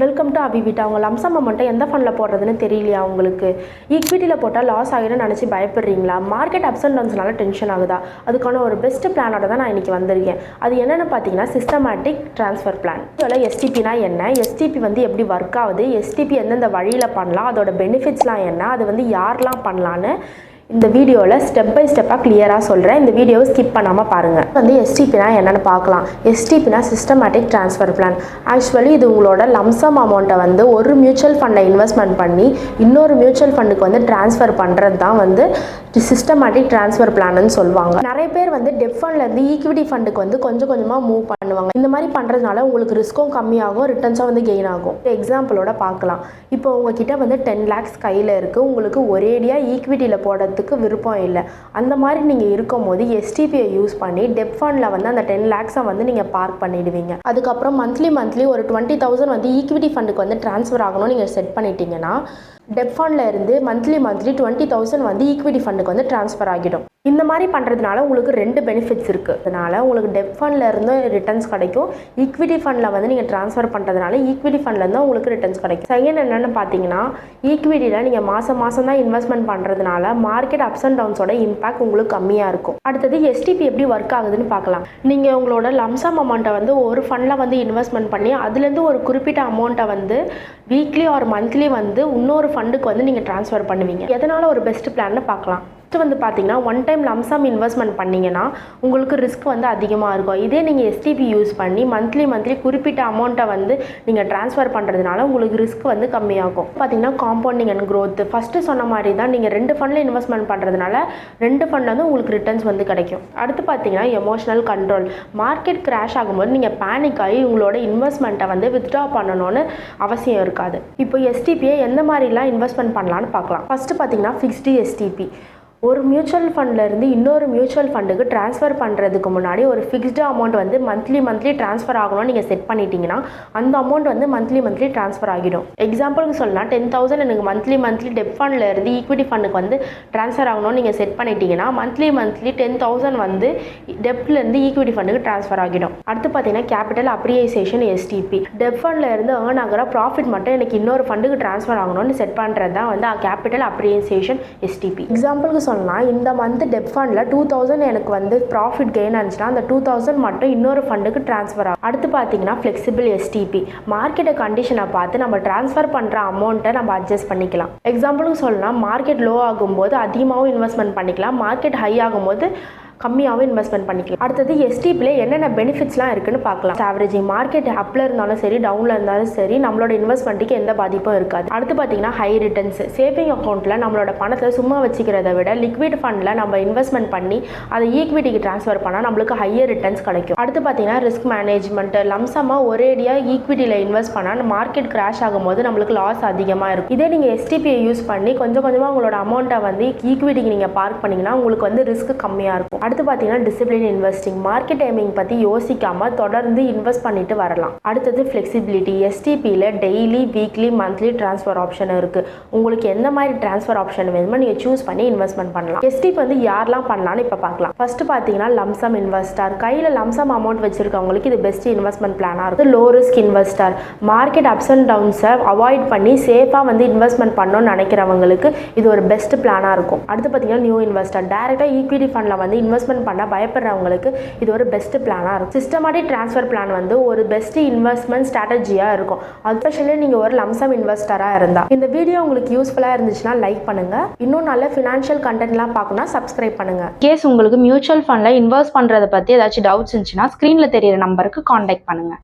Welcome to அபிவிட்டா அவங்க lump sum அமௌண்ட்டை எந்த ஃபண்டில் போடுறதுன்னு தெரியலையா உங்களுக்கு? ஈக்விட்டியில் போட்டால் லாஸ் ஆகிடும் நினச்சி பயப்படுறீங்களா? மார்க்கெட் அப்ஸ் அண்ட் டவுன்ஸ்னால டென்ஷன் ஆகுதா? அதுக்கான ஒரு பெஸ்ட் பிளானோட தான் நான் இன்றைக்கி வந்திருக்கேன். அது என்னென்னு பார்த்தீங்கன்னா சிஸ்டமேட்டிக் ட்ரான்ஸ்ஃபர் பிளான் இதில் எஸ்டிபினா என்ன? எஸ்டிபி வந்து எப்படி ஒர்க் ஆகுது? எஸ்டிபி எந்தெந்த வழியில் பண்ணலாம்? அதோட பெனிஃபிட்ஸ்லாம் என்ன? அது வந்து யாரெலாம் பண்ணலான்னு இந்த வீடியோவில் ஸ்டெப் பை ஸ்டெப்பாக கிளியராக சொல்கிறேன் இந்த வீடியோவை ஸ்கிப் பண்ணாமல் பாருங்கள் வந்து எஸ்டிபினா என்னென்னு பார்க்கலாம். எஸ்டிபினா சிஸ்டமேட்டிக் ட்ரான்ஸ்ஃபர் பிளான் ஆக்சுவலி இது உங்களோட லம்சம் அமௌண்ட்டை வந்து ஒரு மியூச்சுவல் ஃபண்டை இன்வெஸ்ட்மெண்ட் பண்ணி இன்னொரு மியூச்சுவல் ஃபண்டுக்கு வந்து ட்ரான்ஸ்ஃபர் பண்ணுறது தான் வந்து சிஸ்டமேட்டிக் ட்ரான்ஸ்ஃபர் பிளான்னு சொல்லுவாங்க. நிறைய பேர் வந்து டெப் ஃபண்ட்லேருந்து ஈக்விட்டி ஃபண்டுக்கு வந்து கொஞ்சம் கொஞ்சமாக மூவ் பண்ணுவாங்க. இந்த மாதிரி பண்ணுறதுனால உங்களுக்கு ரிஸ்க்கும் கம்மியாகும் ரிட்டர்ன்ஸும் வந்து கெயின் ஆகும். எக்ஸாம்பிளோட பார்க்கலாம். இப்போ உங்ககிட்ட வந்து டென் லேக்ஸ் கையில் இருக்குது உங்களுக்கு ஒரேடியாக ஈக்விட்டியில் போகிறதுக்கு விருப்பம் இல்லை. அந்த மாதிரி நீங்கள் இருக்கும் போது எஸ்டிபியை யூஸ் பண்ணி டெப் ஃபண்டில் வந்து அந்த டென் லேக்ஸை வந்து நீங்கள் பார்க் பண்ணிடுவீங்க. அதுக்கப்புறம் மந்த்லி மந்த்லி ஒரு டுவெண்ட்டி தௌசண்ட் வந்து ஈக்விட்டி ஃபண்டுக்கு வந்து ட்ரான்ஸ்ஃபர் ஆகணும் நீங்கள் செட் பண்ணிட்டீங்கன்னா டெப் ஃபண்டில் இருந்து மந்த்லி மந்த்லி டுவெண்ட்டி தௌசண்ட் வந்து ஈக்விட்டி ஃபண்டுக்கு வந்து ட்ரான்ஸ்ஃபர் ஆகிடும். இந்த மாதிரி பண்ணுறதுனால உங்களுக்கு ரெண்டு பெனிஃபிட்ஸ் இருக்குது அதனால் உங்களுக்கு டெப் ஃபண்ட்லேருந்து ரிட்டர்ன்ஸ் கிடைக்கும். ஈக்விட்டி ஃபண்டில் வந்து நீங்கள் ட்ரான்ஸ்ஃபர் பண்ணுறதுனால ஈக்விட்டி ஃபண்ட்லேருந்து உங்களுக்கு ரிட்டர்ன்ஸ் கிடைக்கும். செகண்ட் என்னென்னு பார்த்தீங்கன்னா ஈக்விட்டியில் நீங்கள் மாதம் மாதம் தான் இன்வெஸ்ட்மெண்ட் பண்ணுறதுனால மார்க்கெட் அப்ஸ் அண்ட் டவுன்ஸோட இம்பாக்ட் உங்களுக்கு கம்மியாக இருக்கும். அடுத்தது எஸ்டிபி எப்படி ஒர்க் ஆகுதுன்னு பார்க்கலாம் நீங்கள் உங்களோட லம்சம் அமௌண்ட்டை வந்து ஒரு ஃபண்டில் வந்து இன்வெஸ்ட்மெண்ட் பண்ணி அதுலேருந்து ஒரு குறிப்பிட்ட அமௌண்ட்டை வந்து வீக்லி ஆர் மந்த்லி வந்து இன்னொரு ஃபண்டுக்கு வந்து நீங்கள் ட்ரான்ஸ்ஃபர் பண்ணுவீங்க. எதனால் ஒரு பெஸ்ட் பிளான்னு பார்க்கலாம் ஃபஸ்ட்டு வந்து பார்த்தீங்கன்னா ஒன் டைம் லம்சம் இன்வெஸ்ட்மெண்ட் பண்ணிங்கன்னா உங்களுக்கு ரிஸ்க் வந்து அதிகமாக இருக்கும். இதே நீங்கள் எஸ்டிபி யூஸ் பண்ணி மந்த்லி மந்த்லி குறிப்பிட்ட அமௌண்ட்டை வந்து நீங்கள் ட்ரான்ஸ்ஃபர் பண்ணுறதுனால உங்களுக்கு ரிஸ்க் வந்து கம்மியாகும். பார்த்தீங்கன்னா காம்பவுண்டிங் அண்ட் க்ரோத் ஃபஸ்ட்டு சொன்ன மாதிரி தான் நீங்கள் ரெண்டு ஃபண்டில் இன்வெஸ்ட்மெண்ட் பண்ணுறதுனால ரெண்டு ஃபண்டில் வந்து உங்களுக்கு ரிட்டர்ன்ஸ் வந்து கிடைக்கும். அடுத்து பார்த்தீங்கன்னா எமோஷனல் கண்ட்ரோல் மார்க்கெட் கிராஷ் ஆகும்போது நீங்கள் பேனிக் ஆகி உங்களோட இன்வெஸ்ட்மெண்ட்டை வந்து வித்ட்ரா பண்ணணும்னு அவசியம் இருக்காது. இப்போ எஸ்டிபியை எந்த மாதிரிலாம் இன்வெஸ்ட்மெண்ட் பண்ணலான்னு பார்க்கலாம் ஃபஸ்ட்டு பார்த்தீங்கன்னா ஃபிக்ஸ்டு எஸ்டிபி ஒரு மியூச்சுவல் ஃபண்ட்லேருந்து இன்னொரு மியூச்சுவல் ஃபண்டுக்கு ட்ரான்ஸ்ஃபர் பண்ணுறதுக்கு முன்னாடி ஒரு ஃபிக்ஸ்டு அமௌண்ட் வந்து மந்த்லி மந்த்லி ட்ரான்ஸ்ஃபர் ஆகணும்னு நீங்கள் செட் பண்ணிட்டீங்கன்னா அந்த அமௌண்ட் வந்து மந்த்லி மந்த்லி ட்ரான்ஸ்ஃபர் ஆகிடும். எக்ஸாம்பிளுக்கு சொல்லலாம் டென் தௌசண்ட் எனக்கு மந்த்லி மந்த்லி டெப் ஃபண்ட்லேருந்து ஈக்விட்டி ஃபண்டுக்கு வந்து ட்ரான்ஸ்ஃபர் ஆகணும்னு நீங்கள் செட் பண்ணிட்டீங்கன்னா மந்த்லி மந்த்லி டென் தௌசண்ட் வந்து டெப்ட்லேருந்து ஈக்விட்டி ஃபண்டுக்கு ட்ரான்ஸ்ஃபர் ஆகிடும். அடுத்து பார்த்தீங்கன்னா கேபிட்டல் அப்ரியேசேஷன் எஸ்டிபி டெப் ஃபண்ட்லேருந்து ஏர்ன் ஆகிற ப்ராஃபிட் மட்டும் எனக்கு இன்னொரு ஃபண்டுக்கு ட்ரான்ஸ்ஃபர் ஆகணும்னு செட் பண்ணுறது தான் வந்து கேபிட்டல் அப்ரியேசேஷன் எஸ்டிபி எக்ஸாம்பிளுக்கு சொல்லலாம் இந்த மந்த் டெப் ஃபண்டில் டூ தௌசண்ட் எனக்கு வந்து ப்ராஃபிட் கெயின் ஆச்சுன்னா அந்த டூ தௌசண்ட் மட்டும் இன்னொரு ஃபண்டுக்கு ட்ரான்ஸ்ஃபர் ஆகும். அடுத்து பார்த்தீங்கன்னா ஃப்ளெக்சிபிள் எஸ்டிபி மார்க்கெட்டை கண்டிஷனை பார்த்து நம்ம ட்ரான்ஸ்ஃபர் பண்ணுற அமௌண்ட்டை நம்ம அட்ஜஸ்ட் பண்ணிக்கலாம். எக்ஸாம்பிளுக்கு சொல்லலாம் மார்க்கெட் லோ ஆகும்போது அதிகமாகவும் இன்வெஸ்ட்மெண்ட் பண்ணிக்கலாம். மார்க்கெட் ஹை ஆகும்போது கம்மியாகவும் இன்வெஸ்ட்மெண்ட் பண்ணிக்கலாம். அடுத்தது எஸ்டிபியில் என்னென்ன பெனிஃபிட்ஸ்லாம் இருக்குன்னு பார்க்கலாம். ஆவரேஜிங் மார்க்கெட் அப்பில் இருந்தாலும் சரி டவுனில் இருந்தாலும் சரி நம்மளோட இன்வெஸ்ட்மெண்ட்டுக்கு எந்த பாதிப்பும் இருக்காது. அடுத்து பார்த்தீங்கன்னா ஹை ரிட்டர்ன்ஸ் சேவிங் அக்கௌண்ட்டில் நம்மளோட பணத்தை சும்மா வச்சுக்கிறத விட லிக்விட் ஃபண்டில் நம்ம இன்வெஸ்ட்மெண்ட் பண்ணி அதை ஈக்விட்டிக்கு ட்ரான்ஸ்ஃபர் பண்ணால் நம்மளுக்கு ஹையர் ரிட்டர்ன்ஸ் கிடைக்கும். அடுத்து பார்த்தீங்கன்னா ரிஸ்க் மேனேஜ்மெண்ட் லம்சமாக ஒரேடியாக ஈக்விட்டியில் இன்வெஸ்ட் பண்ணால் மார்க்கெட் கிராஷ் ஆகும்போது நம்மளுக்கு லாஸ் அதிகமாக இருக்கும். இதே நீங்கள் எஸ்டிபியை யூஸ் பண்ணி கொஞ்சம் கொஞ்சமாக உங்களோட அமௌண்ட்டை வந்து ஈக்விட்டிக்கு நீங்கள் பார்க் பண்ணிங்கன்னா உங்களுக்கு வந்து ரிஸ்க் கம்மியாக இருக்கும். அடுத்து பார்த்தீங்கன்னா டிசிப்ளின் இன்வெஸ்டிங் மார்க்கெட் டைமிங் பற்றி யோசிக்காம தொடர்ந்து இன்வெஸ்ட் பண்ணிட்டு வரலாம். அடுத்தது flexibility எஸ்டிபியில் daily weekly monthly transfer option இருக்குது உங்களுக்கு எந்த மாதிரி டிரான்ஸ்ஃபர் ஆப்ஷன் வேணுமோ நீங்கள் சூஸ் பண்ணி இன்வெஸ்ட்மெண்ட் பண்ணலாம். எஸ்டிபி வந்து யாரெல்லாம் பண்ணலாம்னு இப்போ பார்க்கலாம். ஃபர்ஸ்ட் பார்த்தீங்கன்னா லம்சம் இன்வெஸ்டர் கையில் லம்சம் அமௌண்ட் வச்சிருக்கவங்களுக்கு இது பெஸ்ட் இன்வெஸ்ட்மெண்ட் பிளானாக இருக்குது low risk investor market ups and டவுன்ஸை avoid பண்ணி சேஃபாக வந்து இன்வெஸ்ட்மெண்ட் பண்ணணும்னு நினைக்கிறவங்களுக்கு இது ஒரு பெஸ்ட் பிளானாக இருக்கும். அடுத்து பார்த்தீங்கன்னா நியூ இன்வெஸ்டர் டேரெக்டாக ஈக்விட்டி ஃபண்டில் வந்து இன்வெஸ்ட்மெண்ட் பண்ண பயப்படுறவங்களுக்கு இது ஒரு பெஸ்ட் பிளானாக இருக்கும். சிஸ்டமேட்டிக் ட்ரான்ஸ்ஃபர் பிளான் வந்து ஒரு பெஸ்ட் இன்வெஸ்ட்மெண்ட் ஸ்ட்ராட்டஜியாக இருக்கும். அஸ்பெஷலி நீங்கள் ஒரு லம்சம் இன்வெஸ்டராக இருந்தால் இந்த வீடியோ உங்களுக்கு யூஸ்ஃபுல்லாக இருந்துச்சுன்னா லைக் பண்ணுங்கள் இன்னும் நல்ல ஃபினான்ஷியல் கண்டென்ட்லாம் பார்க்கணும்னா சப்ஸ்கிரைப் பண்ணுங்கள் கேஸ் உங்களுக்கு மியூச்சுவல் ஃபண்டில் இன்வெஸ்ட் பண்ணுறதை பற்றி ஏதாச்சும் டவுட்ஸ் இருந்துச்சுன்னா ஸ்க்ரீனில் தெரியிற நம்பருக்கு காண்டாக்ட் பண்ணுங்கள்